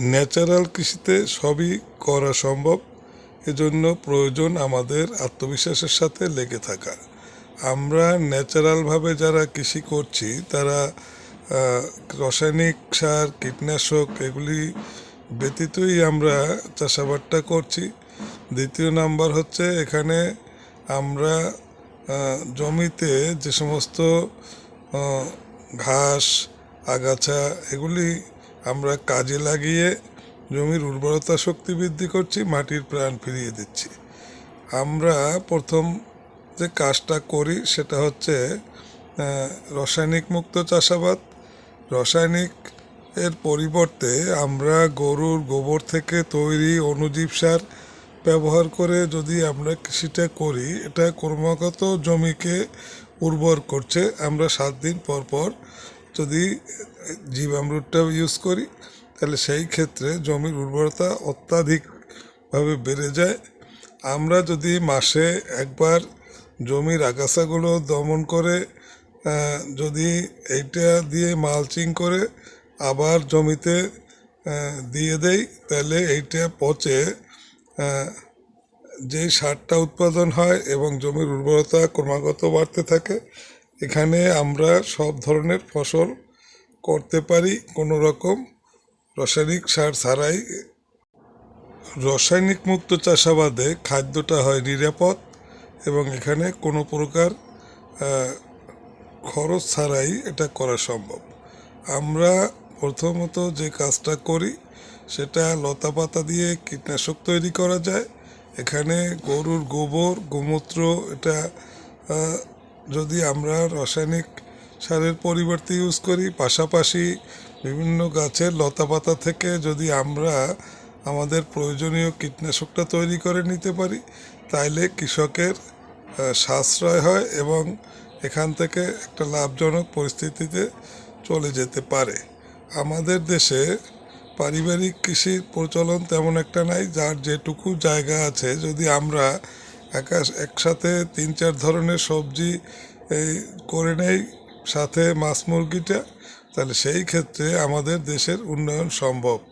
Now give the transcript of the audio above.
Natural কৃষিতে সবই করা সম্ভব। এজন্য প্রয়োজন আমাদের আত্মবিশ্বাসের সাথে লেগে থাকা। আমরা ন্যাচারালভাবে যারা কৃষি করছি, তারা রাসায়নিক সার, কীটনাশক এগুলি ব্যতীতই আমরা চাষাবাদটা করছি। দ্বিতীয় নাম্বার হচ্ছে এখানে আমরা জমিতে যে সমস্ত ঘাস, আগাছা এগুলি আমরা কাজে লাগিয়ে জমির উর্বরতা শক্তি বৃদ্ধি করছি, মাটির প্রাণ ফিরিয়ে দিচ্ছি। আমরা প্রথম যে কাজটা করি সেটা হচ্ছে রাসায়নিক মুক্ত চাষাবাদ। রাসায়নিক এর পরিবর্তে আমরা গরুর গোবর থেকে তৈরি অনুজীব সার ব্যবহার করে যদি আমরা কৃষিটা করি, এটা ক্রমাগত জমিকে উর্বর করছে। আমরা সাত দিন পর পর যদি জীব জীবামৃতটা ইউজ করি, তাহলে সেই ক্ষেত্রে জমির উর্বরতা অত্যাধিকভাবে বেড়ে যায়। আমরা যদি মাসে একবার জমির আগাছাগুলো দমন করে যদি এইটা দিয়ে মালচিং করে আবার জমিতে দিয়ে দেই, তাহলে এইটা পচে যেই সারটা উৎপাদন হয় এবং জমির উর্বরতা ক্রমাগত বাড়তে থাকে এখানে আমরা সব ধরনের ফসল করতে পারি, কোনো রকম রাসায়নিক সার ছাড়াই। রাসায়নিক মুক্ত চাষাবাদে খাদ্যটা হয় নিরাপদ এবং এখানে কোনো প্রকার খরচ ছাড়াই এটা করা সম্ভব। আমরা প্রথমত যে কাজটা করি, সেটা লতা পাতা দিয়ে কীটনাশক তৈরি করা যায়। এখানে গরুর গোবর, গোমূত্র এটা যদি আমরা রাসায়নিক সারের পরিবর্তে ইউজ করি, পাশাপাশি বিভিন্ন গাছের লতা পাতা থেকে যদি আমরা আমাদের প্রয়োজনীয় কীটনাশকটা তৈরি করে নিতে পারি, তাইলে কৃষকের সাশ্রয় হয় এবং এখান থেকে একটা লাভজনক পরিস্থিতিতে চলে যেতে পারে। আমাদের দেশে পারিবারিক কৃষির প্রচলন তেমন একটা নাই, যার যেটুকু জায়গা আছে, যদি আমরা একা একসাথে তিন চার ধরনের সবজি, এই করে নেই, সাথে মাছ মুরগিটা। তাহলে সেই ক্ষেত্রে আমাদের দেশের উন্নয়ন সম্ভব।